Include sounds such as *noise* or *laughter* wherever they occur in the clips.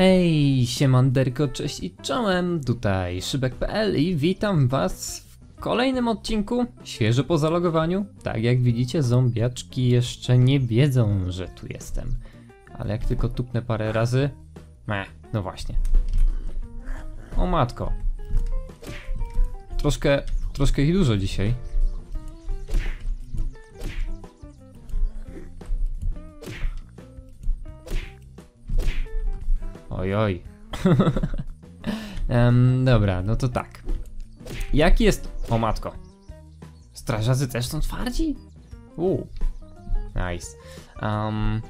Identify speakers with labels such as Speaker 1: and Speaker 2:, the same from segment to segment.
Speaker 1: Hej, siemanderko, cześć i czołem, tutaj Szybek.pl i witam was w kolejnym odcinku, świeżo po zalogowaniu. Tak jak widzicie, zombiaczki jeszcze nie wiedzą, że tu jestem. Ale jak tylko tupnę parę razy... Meh, no właśnie. O matko. Troszkę, troszkę ich dużo dzisiaj. Oj, oj. *laughs* Em, dobra, no to tak. Jaki jest... O matko. Strażacy też są twardzi? Uuu. Nice. Um,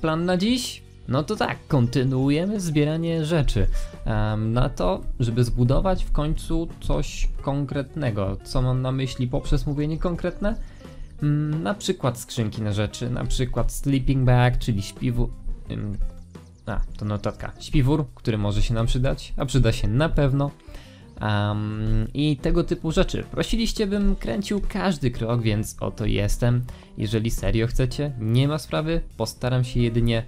Speaker 1: plan na dziś? No to tak, kontynuujemy zbieranie rzeczy. em, na to, żeby zbudować w końcu coś konkretnego. Co mam na myśli poprzez mówienie konkretne? Mm, na przykład skrzynki na rzeczy, na przykład sleeping bag, czyli śpiwu... ym, a, to notatka. Śpiwór, który może się nam przydać, a przyda się na pewno. Um, I tego typu rzeczy. Prosiliście, bym kręcił każdy krok, więc oto jestem. Jeżeli serio chcecie, nie ma sprawy. Postaram się jedynie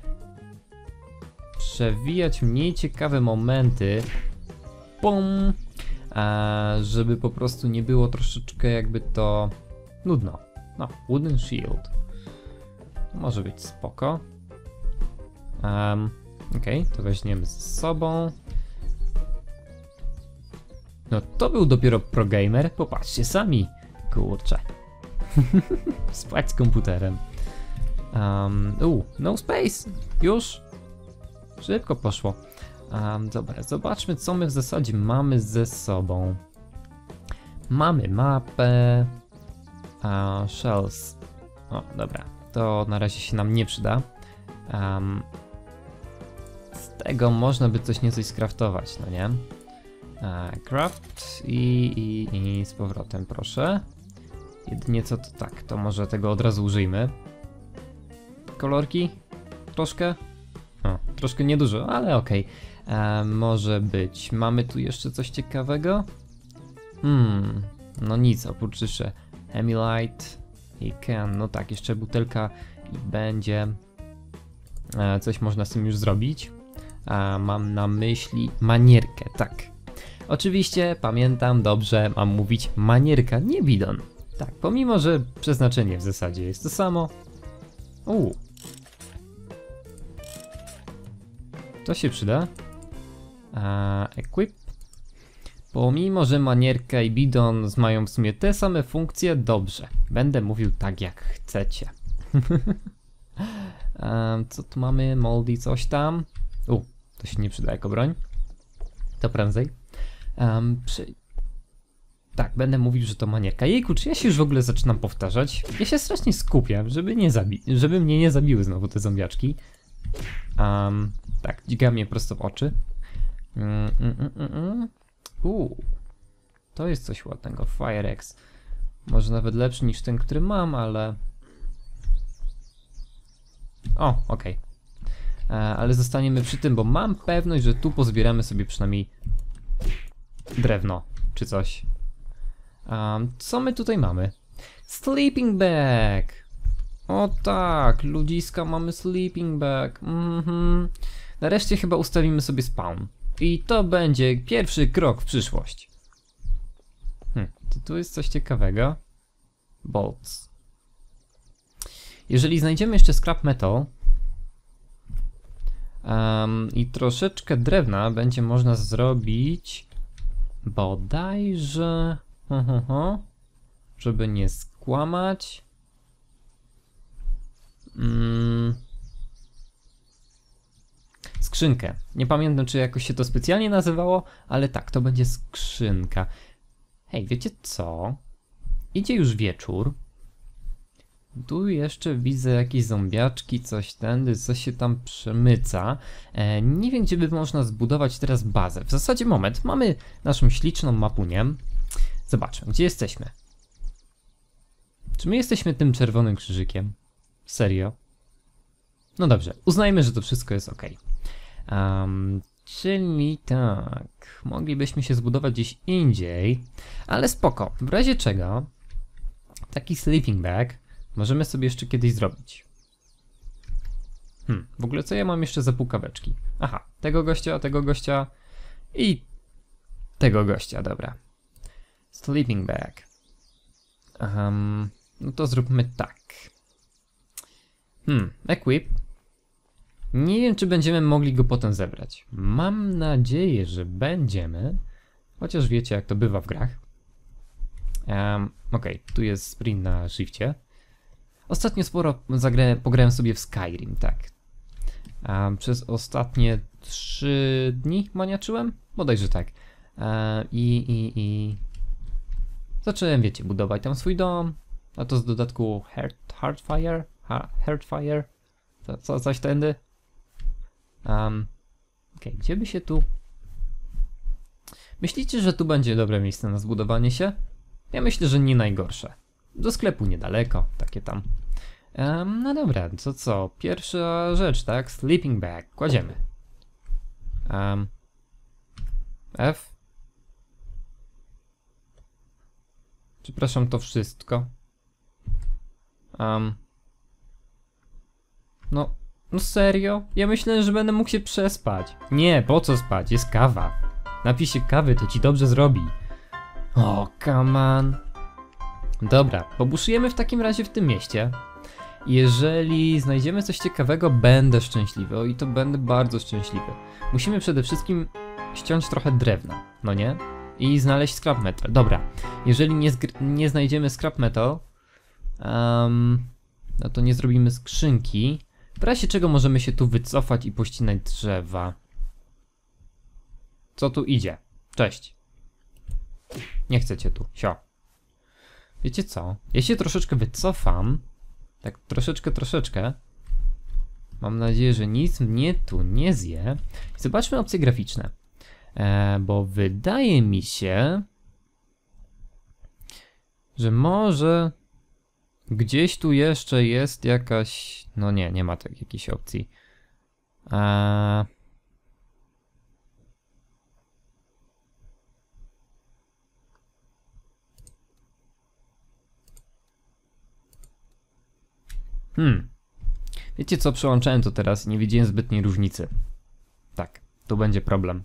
Speaker 1: przewijać mniej ciekawe momenty. Pum! Żeby po prostu nie było troszeczkę jakby to nudno. No, wooden shield. Może być spoko. Um, Okej, to weźmiemy z sobą. No to był dopiero progamer, popatrzcie sami. Kurczę. *laughs* Spać z komputerem. Um, u, no space. Już. Szybko poszło. Um, dobra, zobaczmy co my w zasadzie mamy ze sobą. Mamy mapę. Shells. O, dobra. To na razie się nam nie przyda. Um, z tego można by coś nieco skraftować, no nie? E, craft i, i, i z powrotem, proszę. Jedynie co to tak, to może tego od razu użyjmy. Kolorki? Troszkę? Troszkę niedużo, ale okej. E, Może być. Mamy tu jeszcze coś ciekawego? Hmm, no nic, oprócz jeszcze Hemilite i Ken. No tak, jeszcze butelka i będzie. E, Coś można z tym już zrobić. A mam na myśli manierkę, tak. Oczywiście pamiętam dobrze, mam mówić manierka, nie bidon. Tak, pomimo, że przeznaczenie w zasadzie jest to samo. Uuu. To się przyda. A, equip. Pomimo, że manierka i bidon mają w sumie te same funkcje, dobrze. Będę mówił tak jak chcecie. *laughs* Em, co tu mamy? Moldy coś tam. U, to się nie przyda jako broń. To prędzej. Um, przy... Tak, będę mówił, że to manierka. Jejku, czy ja się już w ogóle zaczynam powtarzać? Ja się strasznie skupiam, żeby nie zabi żeby mnie nie zabiły znowu te zombiaczki. Um, tak, dźga mnie prosto w oczy. Mm, mm, mm, mm, mm. Uuu, to jest coś ładnego. FireX. Może nawet lepszy niż ten, który mam, ale... O, okej. E, Ale zostaniemy przy tym, bo mam pewność, że tu pozbieramy sobie przynajmniej drewno czy coś. Um, co my tutaj mamy? Sleeping bag! O tak, ludziska, mamy sleeping bag. Mhm. Nareszcie chyba ustawimy sobie spawn. I to będzie pierwszy krok w przyszłość. Hm, czy tu jest coś ciekawego? Bolts. Jeżeli znajdziemy jeszcze scrap metal, Um, I troszeczkę drewna będzie można zrobić bodajże, ho, ho, ho, żeby nie skłamać. Mm. Skrzynkę. Nie pamiętam, czy jakoś się to specjalnie nazywało, ale tak, to będzie skrzynka. Hej, wiecie co? Idzie już wieczór. Tu jeszcze widzę jakieś zombiaczki, coś tędy, coś się tam przemyca. E, nie wiem, gdzie by można zbudować teraz bazę. W zasadzie moment, mamy naszą śliczną mapunię. Zobaczmy, gdzie jesteśmy. Czy my jesteśmy tym czerwonym krzyżykiem? Serio? No dobrze, uznajmy, że to wszystko jest ok. Um, Czyli tak, moglibyśmy się zbudować gdzieś indziej, ale spoko. W razie czego taki sleeping bag możemy sobie jeszcze kiedyś zrobić. Hmm, w ogóle co ja mam jeszcze za pukaweczki? Aha, tego gościa, tego gościa i tego gościa, dobra. Sleeping bag. Um, no to zróbmy tak. Hmm, equip. Nie wiem, czy będziemy mogli go potem zebrać. Mam nadzieję, że będziemy. Chociaż wiecie, jak to bywa w grach. Um, Okej, tu jest sprint na shifcie. Ostatnio sporo zagrałem, pograłem sobie w Skyrim, tak. Um, przez ostatnie 3 dni maniaczyłem? Bodajże tak. E, I, i, i... Zacząłem, wiecie, budować tam swój dom. A to z dodatku Heart, Heartfire? Heartfire? Co, coś tędy? Um, Okej, gdzie by się tu... Myślicie, że tu będzie dobre miejsce na zbudowanie się? Ja myślę, że nie najgorsze. Do sklepu niedaleko, takie tam. Em, no dobra, to co? Pierwsza rzecz, tak? Sleeping bag. Kładziemy. Um, F. Przepraszam, to wszystko. Um, no, no serio? Ja myślę, że będę mógł się przespać. Nie, po co spać? Jest kawa. Napij się kawy, to ci dobrze zrobi. O, come on. Dobra, pobuszujemy w takim razie w tym mieście. Jeżeli znajdziemy coś ciekawego, będę szczęśliwy. O, i to będę bardzo szczęśliwy. Musimy przede wszystkim ściąć trochę drewna, no nie? I znaleźć scrap metal. Dobra, jeżeli nie, nie znajdziemy scrap metal, em, no to nie zrobimy skrzynki. W razie czego możemy się tu wycofać i pościnać drzewa. Co tu idzie? Cześć. Nie chcecie tu, sio. Wiecie co? Ja się troszeczkę wycofam. Tak troszeczkę, troszeczkę. Mam nadzieję, że nic mnie tu nie zje. Zobaczmy opcje graficzne. E, bo wydaje mi się, że może gdzieś tu jeszcze jest jakaś. No nie, nie ma tak jakiejś opcji. E, Hmm. Wiecie co, przełączałem to teraz i nie widziałem zbytniej różnicy. Tak, tu będzie problem.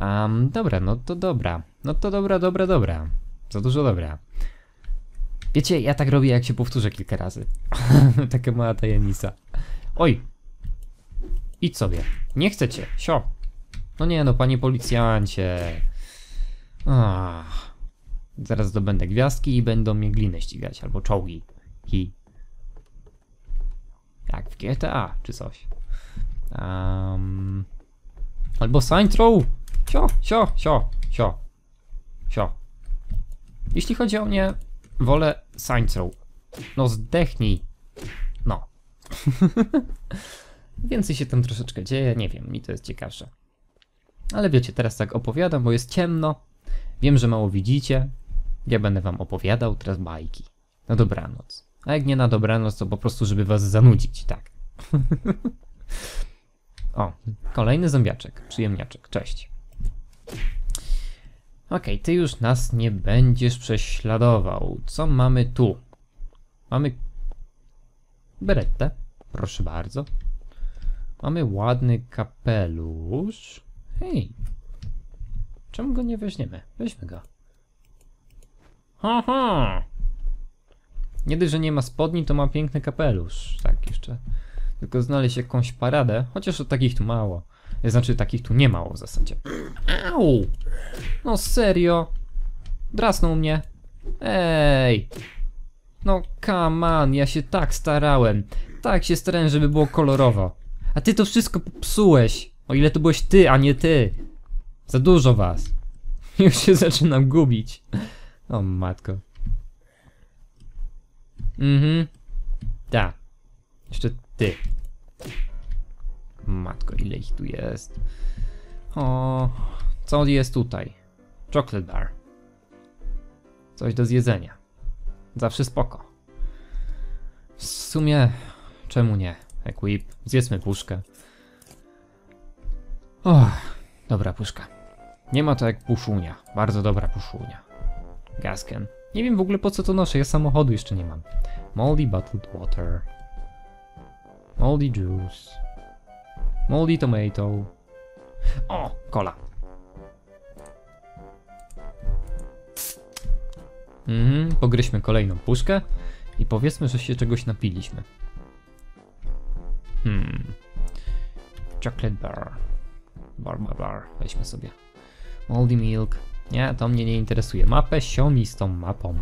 Speaker 1: Um, dobra, no to dobra. No to dobra, dobra, dobra. Za dużo dobra. Wiecie, ja tak robię, jak się powtórzę kilka razy. *laughs* Taka mała tajemnica. Oj! Idź sobie. Nie chcecie. Sio. No nie no, panie policjancie. Ach. Zaraz zdobędę gwiazdki i będą mnie gliny ścigać, albo czołgi. Hi. Jak w GTA, czy coś. Um, albo Saints. Sio, sio, sio, sio. Sio. Jeśli chodzi o mnie, wolę Row. No zdechnij. No. *laughs* Więcej się tam troszeczkę dzieje, nie wiem, mi to jest ciekawsze. Ale wiecie, teraz tak opowiadam, bo jest ciemno. Wiem, że mało widzicie. Ja będę wam opowiadał teraz bajki. Na dobranoc. A jak nie na dobranoc, to po prostu, żeby was zanudzić, tak. *laughs* o, kolejny zombiaczek, przyjemniaczek, cześć. Okej, ty już nas nie będziesz prześladował. Co mamy tu? Mamy berettę, proszę bardzo. Mamy ładny kapelusz. Hej, czemu go nie weźmiemy? Weźmy go. Ha, ha. Nie dość, że nie ma spodni, to ma piękny kapelusz. Tak, jeszcze. Tylko znaleźć jakąś paradę, chociaż takich tu mało. Znaczy, takich tu nie mało w zasadzie. Au! No serio? Drasnął mnie. Ej! No come on, ja się tak starałem. Tak się starałem, żeby było kolorowo. A ty to wszystko popsułeś. O ile to byłeś ty, a nie ty. Za dużo was. *laughs* Już się zaczynam gubić. O matko. Mhm. Tak. Jeszcze ty. Matko, ile ich tu jest. O, co jest tutaj? Chocolate bar. Coś do zjedzenia. Zawsze spoko. W sumie, czemu nie? Equip, zjedzmy puszkę. Och, Dobra puszka. Nie ma to jak puszunia. Bardzo dobra puszunia. Gasken. Nie wiem w ogóle po co to noszę, ja samochodu jeszcze nie mam. Moldy bottled water. Moldy juice. Moldy tomato. O, cola. Mhm, pogryźmy kolejną puszkę i powiedzmy, że się czegoś napiliśmy. Hmm. Chocolate bar. Bar, bar, bar. Weźmy sobie. Moldy milk. Nie, to mnie nie interesuje. Mapę siomi z tą mapą.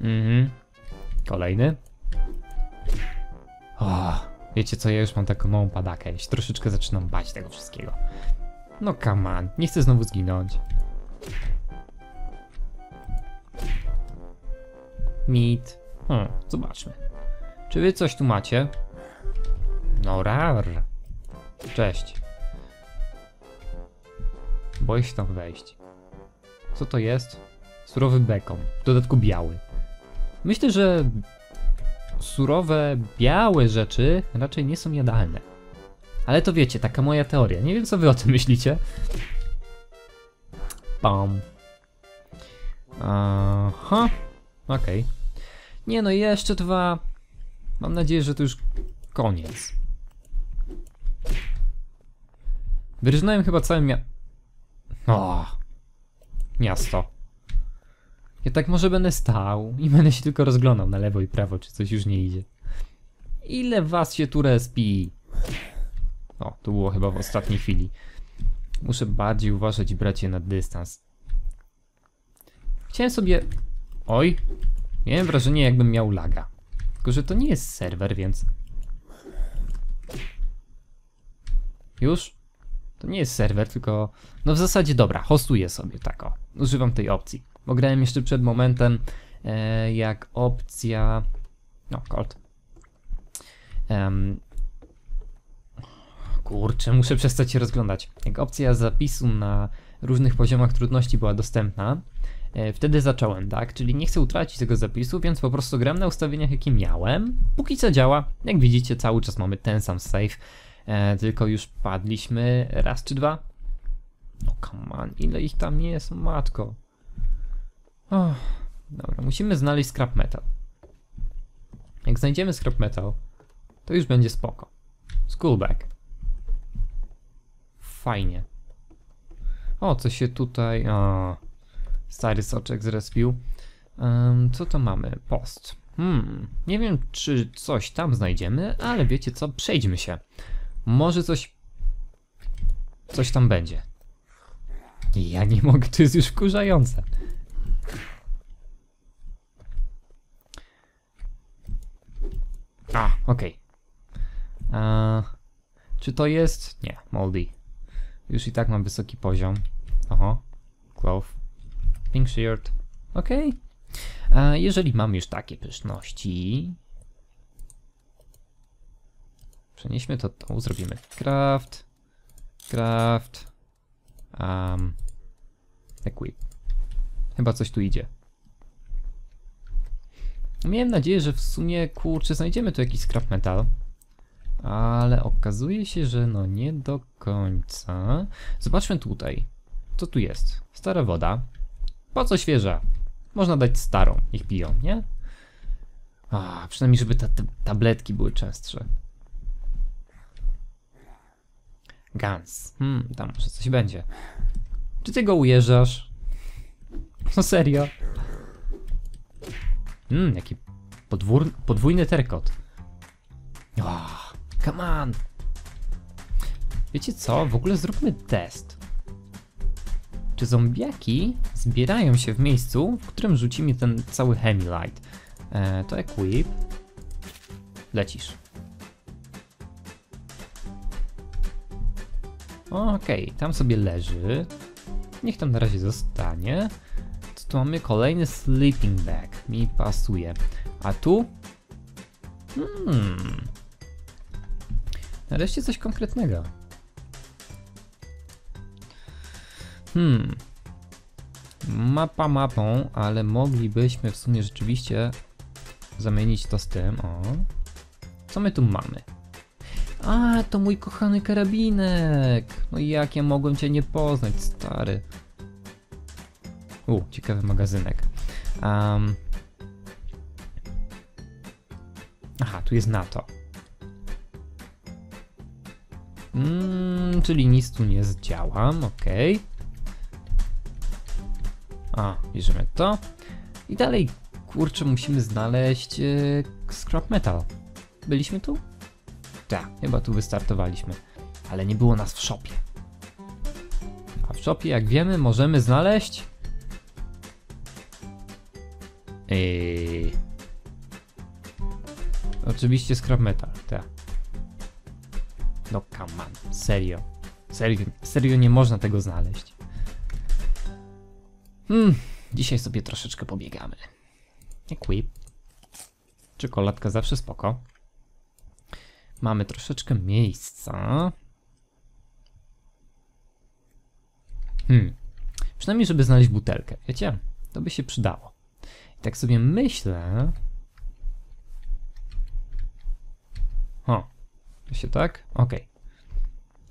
Speaker 1: Mhm. Kolejny. O, wiecie co, ja już mam taką małą padakę. Ja się troszeczkę zaczynam bać tego wszystkiego. No come on, nie chcę znowu zginąć. Meat. Hmm, zobaczmy. Czy wy coś tu macie? No rar. Cześć. Boję się tam wejść. Co to jest? Surowy bekon. W dodatku biały. Myślę, że surowe, białe rzeczy raczej nie są jadalne. Ale to wiecie, taka moja teoria. Nie wiem, co wy o tym myślicie. Pam. Aha. Okej. Nie no, jeszcze dwa. Mam nadzieję, że to już koniec. Wyrżnąłem chyba całe mia... O, miasto. Ja tak może będę stał i będę się tylko rozglądał na lewo i prawo, czy coś już nie idzie. Ile was się tu respi? O, to było chyba w ostatniej chwili. Muszę bardziej uważać i brać je na dystans. Chciałem sobie... Oj, miałem wrażenie jakbym miał laga. Tylko, że to nie jest serwer, więc... Już? To nie jest serwer, tylko... No w zasadzie dobra, hostuję sobie, tak o. Używam tej opcji. Bo grałem jeszcze przed momentem, e, jak opcja... No, Colt. Em, Kurczę, muszę przestać się rozglądać. Jak opcja zapisu na różnych poziomach trudności była dostępna, e, wtedy zacząłem, tak? Czyli nie chcę utracić tego zapisu, więc po prostu gram na ustawieniach, jakie miałem. Póki co działa. Jak widzicie, cały czas mamy ten sam save, e, tylko już padliśmy raz czy dwa. No come on, ile ich tam jest, matko. Oh, dobra, musimy znaleźć scrap metal. Jak znajdziemy scrap metal, to już będzie spoko. Schoolback. Fajnie. O, co się tutaj... O, stary soczek zrespił. Em, co to mamy? Post. Hmm, nie wiem, czy coś tam znajdziemy, ale wiecie co? Przejdźmy się. Może coś... Coś tam będzie. Ja nie mogę, to jest już wkurzające. A, okej. A, Czy to jest? Nie, moldy. Już i tak mam wysoki poziom. Oho. Cloth. Pink shirt. Okej. A Jeżeli mam już takie pyszności... Przenieśmy to tu, zrobimy craft, craft, um, equip. Chyba coś tu idzie. Miałem nadzieję, że w sumie, kurczę, znajdziemy tu jakiś scrap metal. Ale okazuje się, że no nie do końca. Zobaczmy tutaj. Co tu jest? Stara woda. Po co świeża? Można dać starą, ich piją, nie? A, przynajmniej, żeby te, tabletki były częstsze. Gans. Hmm, tam może coś będzie. Czy ty go ujeżdżasz? No serio? Mmm, jaki podwór, podwójny terkot. Oh, come on! Wiecie co? W ogóle zróbmy test. Czy zombiaki zbierają się w miejscu, w którym rzucimy ten cały Hemilight? E, to equip. Lecisz. Okej, tam sobie leży. Niech tam na razie zostanie. Tu mamy? Kolejny sleeping bag. Mi pasuje. A tu? Hmm. Nareszcie coś konkretnego. Hmm. Mapa mapą, ale moglibyśmy w sumie rzeczywiście zamienić to z tym. O. Co my tu mamy? A, to mój kochany karabinek. No jak ja mogłem cię nie poznać, stary. U, ciekawy magazynek. Um. Aha, tu jest NATO. Mm, czyli nic tu nie zdziałam, okej. A, bierzemy to. I dalej, kurczę, musimy znaleźć e, scrap metal. Byliśmy tu? Tak, chyba tu wystartowaliśmy. Ale nie było nas w shopie. A w shopie, jak wiemy, możemy znaleźć... Eee... Oczywiście scrap metal, tak. No come on, serio. Serio, serio nie można tego znaleźć. Hmm, dzisiaj sobie troszeczkę pobiegamy. Equip. Czekoladka zawsze spoko. Mamy troszeczkę miejsca. Hmm. Przynajmniej, żeby znaleźć butelkę, wiecie? To by się przydało. Tak sobie myślę... O, to się tak? Okej.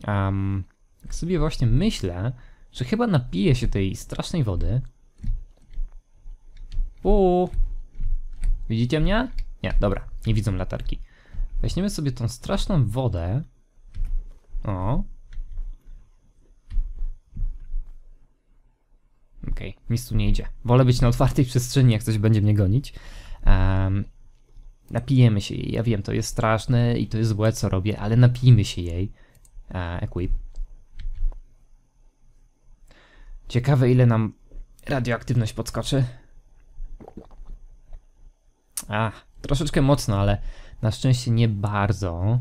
Speaker 1: Um, tak sobie właśnie myślę, że chyba napiję się tej strasznej wody. Uuu. Widzicie mnie? Nie, dobra, nie widzą latarki. Weźmiemy sobie tą straszną wodę. O. Okej, okay, nic tu nie idzie. Wolę być na otwartej przestrzeni, jak coś będzie mnie gonić. Um, napijemy się jej. Ja wiem, to jest straszne i to jest złe, co robię, ale napijmy się jej. E, equip. Ciekawe, ile nam radioaktywność podskoczy. Ach, troszeczkę mocno, ale na szczęście nie bardzo.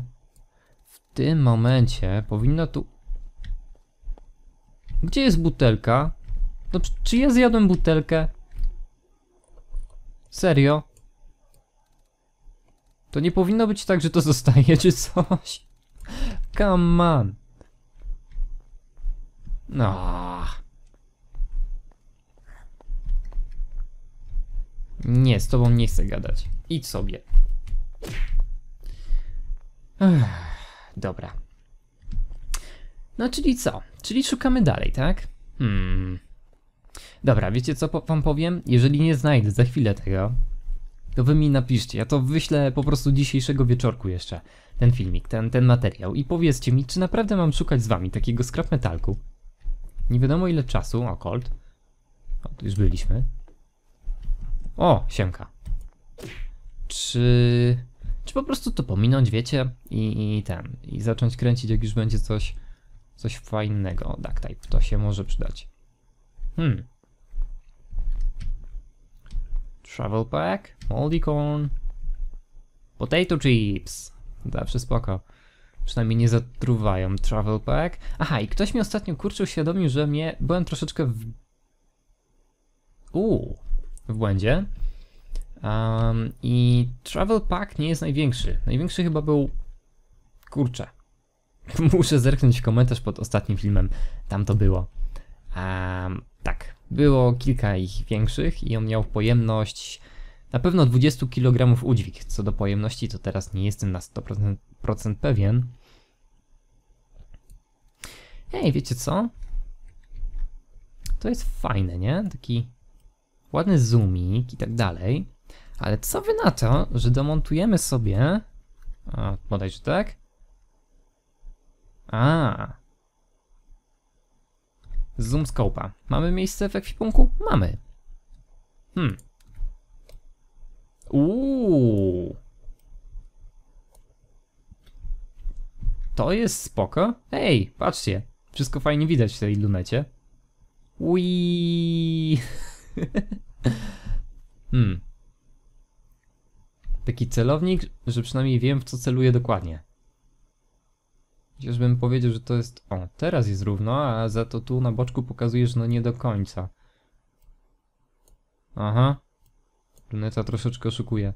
Speaker 1: W tym momencie powinno tu... Gdzie jest butelka? No, czy ja zjadłem butelkę? Serio? To nie powinno być tak, że to zostaje, *laughs* czy coś? Come on. No. Nie, z tobą nie chcę gadać. Idź sobie. Ech, dobra. No, czyli co? Czyli szukamy dalej, tak? Hmm. Dobra, wiecie co wam powiem? Jeżeli nie znajdę za chwilę tego, to wy mi napiszcie. Ja to wyślę po prostu dzisiejszego wieczorku jeszcze. Ten filmik, ten, ten materiał. I powiedzcie mi, czy naprawdę mam szukać z wami takiego scrap metalku. Nie wiadomo ile czasu. O, Colt. O, tu już byliśmy. O, siemka. Czy... Czy po prostu to pominąć, wiecie? I, i ten. I zacząć kręcić, jak już będzie coś... Coś fajnego. Duck type. To się może przydać. Hmm. Travel pack. Moldy corn. Potato chips. Zawsze spoko. Przynajmniej nie zatruwają. Travel pack. Aha, i ktoś mi ostatnio kurczę uświadomił, że mnie... Byłem troszeczkę w... Uuu w błędzie. Um, I Travel Pack nie jest największy. Największy chyba był. Kurczę. *laughs* Muszę zerknąć komentarz pod ostatnim filmem. Tam to było. Um, tak, było kilka ich większych i on miał pojemność na pewno 20 kg udźwig. Co do pojemności, to teraz nie jestem na 100% pewien. Ej, wiecie co? To jest fajne, nie? Taki ładny zoomik i tak dalej. Ale co wy na to, że domontujemy sobie... A, bodajże tak? A. Zoom scope'a. Mamy miejsce w ekwipunku? Mamy. Hmm. Uuu. To jest spoko. Ej, patrzcie. Wszystko fajnie widać w tej lunecie. Ui. *laughs* hmm. Taki celownik, że przynajmniej wiem w co celuję dokładnie. Chociażbym powiedział, że to jest... O, teraz jest równo, a za to tu na boczku pokazuje, że no nie do końca. Aha. Luneta troszeczkę oszukuje.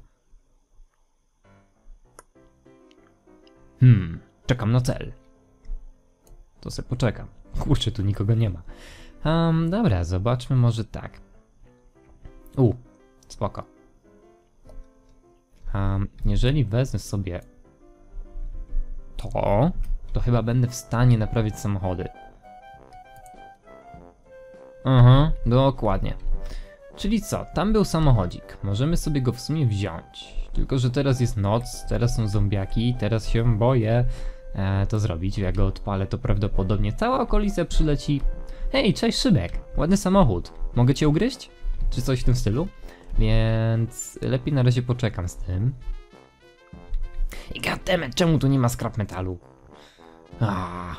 Speaker 1: Hmm, czekam na cel. To se poczekam. Kurczę, tu nikogo nie ma. Um, dobra, zobaczmy może tak. U, spoko. Um, jeżeli wezmę sobie to, to chyba będę w stanie naprawić samochody. Aha, dokładnie. Czyli co, tam był samochodzik. Możemy sobie go w sumie wziąć. Tylko, że teraz jest noc, teraz są zombiaki, teraz się boję e, to zrobić. Jak go odpalę, to prawdopodobnie cała okolica przyleci. Hej, cześć Szybek, ładny samochód. Mogę cię ugryźć? Czy coś w tym stylu? Więc lepiej na razie poczekam z tym. I goddammit, czemu tu nie ma scrap metalu? Ah.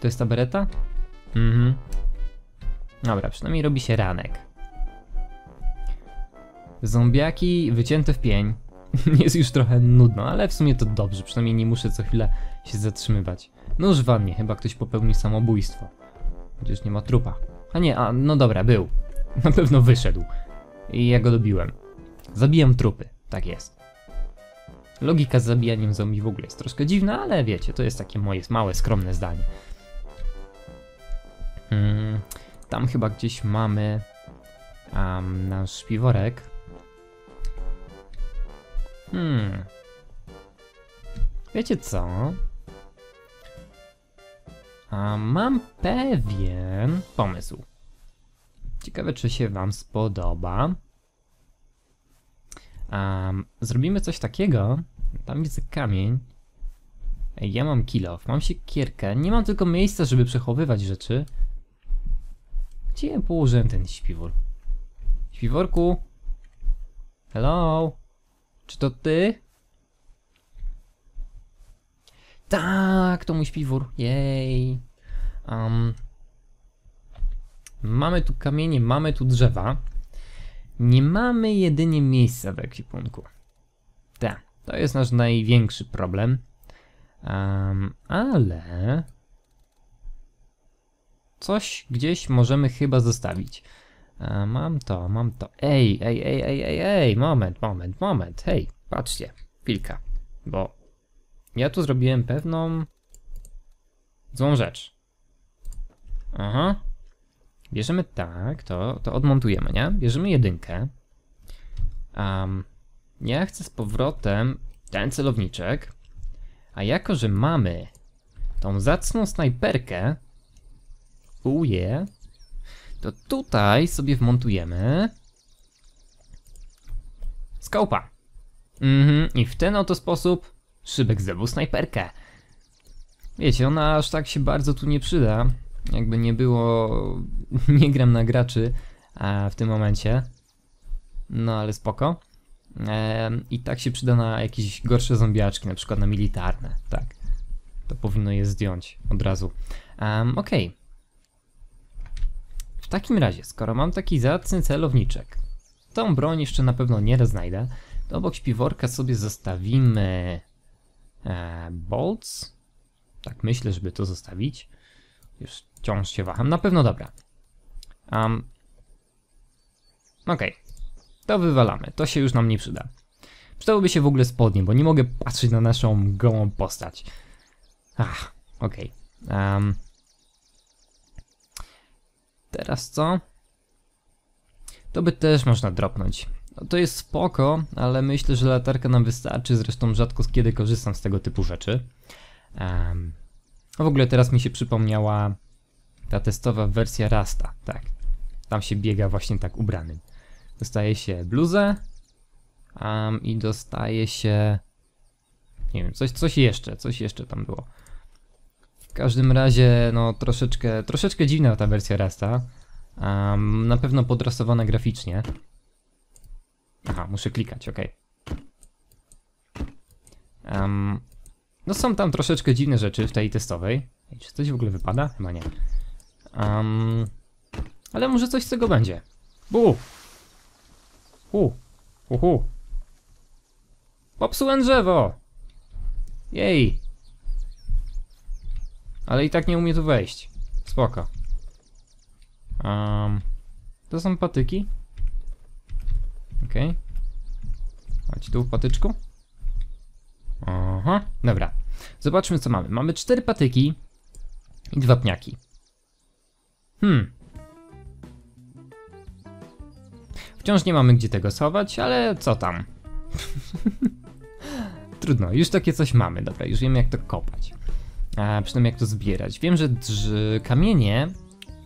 Speaker 1: To jest ta bereta? Mhm. Dobra, przynajmniej robi się ranek. Zombiaki wycięte w pień. *laughs* Jest już trochę nudno, ale w sumie to dobrze, przynajmniej nie muszę co chwilę się zatrzymywać. No już wannie, chyba ktoś popełnił samobójstwo. Chociaż nie ma trupa. A nie, a no dobra, był. *laughs* Na pewno wyszedł. I ja go dobiłem. Zabijam trupy, tak jest. Logika z zabijaniem zombie w ogóle jest troszkę dziwna, ale wiecie, to jest takie moje małe, skromne zdanie. Hmm, tam chyba gdzieś mamy um, nasz piworek. Hmm. Wiecie co? A mam pewien pomysł. Ciekawe, czy się Wam spodoba. Um, zrobimy coś takiego. Tam widzę kamień. Ja mam kilof, mam siekierkę. Nie mam tylko miejsca, żeby przechowywać rzeczy. Gdzie ja położyłem ten śpiwór? Śpiworku? Hello? Czy to ty? Tak, to mój śpiwór. Jej. Um, mamy tu kamienie, mamy tu drzewa. Nie mamy jedynie miejsca w ekwipunku. Tak, to jest nasz największy problem. Um, ale coś gdzieś możemy chyba zostawić. E, mam to, mam to. Ej, ej, ej, ej, ej, ej, moment, moment, moment. Hej, patrzcie, chwilkę, bo ja tu zrobiłem pewną złą rzecz. Aha. Bierzemy tak, to, to odmontujemy, nie? Bierzemy jedynkę. Um, ja chcę z powrotem ten celowniczek. A jako, że mamy tą zacną snajperkę, uje, to tutaj sobie wmontujemy skopa. Mhm, i w ten oto sposób szybek zdobył snajperkę. Wiecie, ona aż tak się bardzo tu nie przyda. Jakby nie było, *laughs* nie gram na graczy a w tym momencie. No ale spoko. Ehm, I tak się przyda na jakieś gorsze zombiaczki, na przykład na militarne, tak. To powinno je zdjąć od razu. Um. Okay. W takim razie, skoro mam taki zacny celowniczek, tą broń jeszcze na pewno nie znajdę, to obok śpiworka sobie zostawimy e, bolts. Tak myślę, żeby to zostawić. Już wciąż się waham. Na pewno dobra. Um. Okay. To wywalamy. To się już nam nie przyda. Przydałoby się w ogóle spodnie, bo nie mogę patrzeć na naszą gołą postać. Ach. Okay. Um, teraz co? To by też można dropnąć. No to jest spoko, ale myślę, że latarka nam wystarczy, zresztą rzadko kiedy korzystam z tego typu rzeczy. Um, w ogóle teraz mi się przypomniała ta testowa wersja Rasta, tak. Tam się biega właśnie tak ubranym. Dostaje się bluzę um, i dostaje się... Nie wiem, coś, coś jeszcze, coś jeszcze tam było. W każdym razie, no troszeczkę, troszeczkę dziwna ta wersja Rasta. Um, na pewno podrasowana graficznie. Aha, muszę klikać, ok. Um, no są tam troszeczkę dziwne rzeczy w tej testowej. Czy coś w ogóle wypada? Chyba nie. Um, ale może coś z tego będzie. Bu! Hu! Uhu! Popsułem drzewo! Jej! Ale i tak nie umie tu wejść. Spoko. Um, to są patyki? Okej. Okay. Chodź tu patyczku. Aha, dobra. Zobaczmy co mamy. Mamy cztery patyki i dwa pniaki. Hmm. Wciąż nie mamy gdzie tego schować, ale co tam. *laughs* Trudno, już takie coś mamy, dobra, już wiemy jak to kopać. A przynajmniej jak to zbierać. Wiem, że kamienie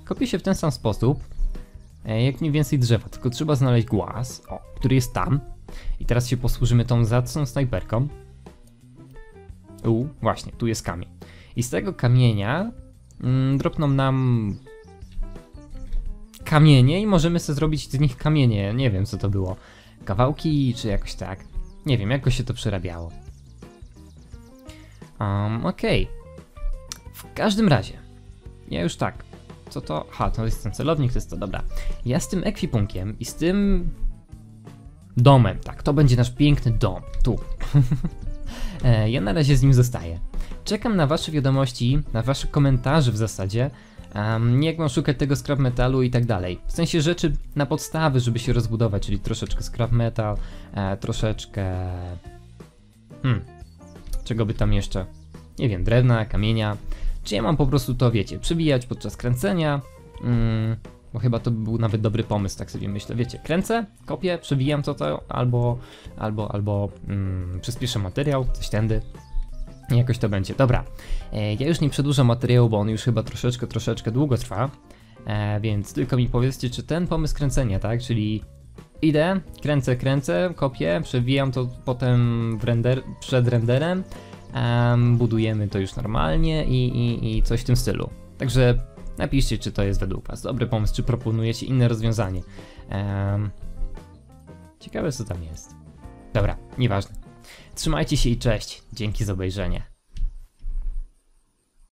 Speaker 1: kopie się w ten sam sposób, e, jak mniej więcej drzewa, tylko trzeba znaleźć głaz, o, który jest tam. I teraz się posłużymy tą zacną snajperką. U, właśnie, tu jest kamień. I z tego kamienia mm, dropną nam kamienie i możemy sobie zrobić z nich kamienie. Nie wiem co to było. Kawałki czy jakoś tak. Nie wiem, jakoś się to przerabiało. Um, okej. W każdym razie. Ja już tak. Co to? Ha, to jest ten celownik, to jest to, dobra. Ja z tym ekwipunkiem i z tym domem, tak, to będzie nasz piękny dom. Tu. *laughs* E, ja na razie z nim zostaję. Czekam na wasze wiadomości, na wasze komentarze w zasadzie. Um, jak mam szukać tego scrap metalu i tak dalej. W sensie rzeczy na podstawy, żeby się rozbudować, czyli troszeczkę scrap metal, e, troszeczkę. Hmm. Czego by tam jeszcze? Nie wiem, drewna, kamienia. Czy ja mam po prostu to, wiecie, przybijać podczas kręcenia? Mm, bo chyba to był nawet dobry pomysł, tak sobie myślę. Wiecie, kręcę, kopię, przebijam to, to albo, albo, albo mm, przyspieszę materiał, coś tędy. Jakoś to będzie. Dobra, e, ja już nie przedłużam materiału, bo on już chyba troszeczkę, troszeczkę długo trwa. E, więc tylko mi powiedzcie, czy ten pomysł kręcenia, tak? Czyli idę, kręcę, kręcę, kopię, przewijam to potem render, przed renderem, em, budujemy to już normalnie i, i, i coś w tym stylu. Także napiszcie, czy to jest według Was dobry pomysł, czy proponujecie inne rozwiązanie. Ciekawe, co tam jest. Dobra, nieważne. Trzymajcie się i cześć. Dzięki za obejrzenie.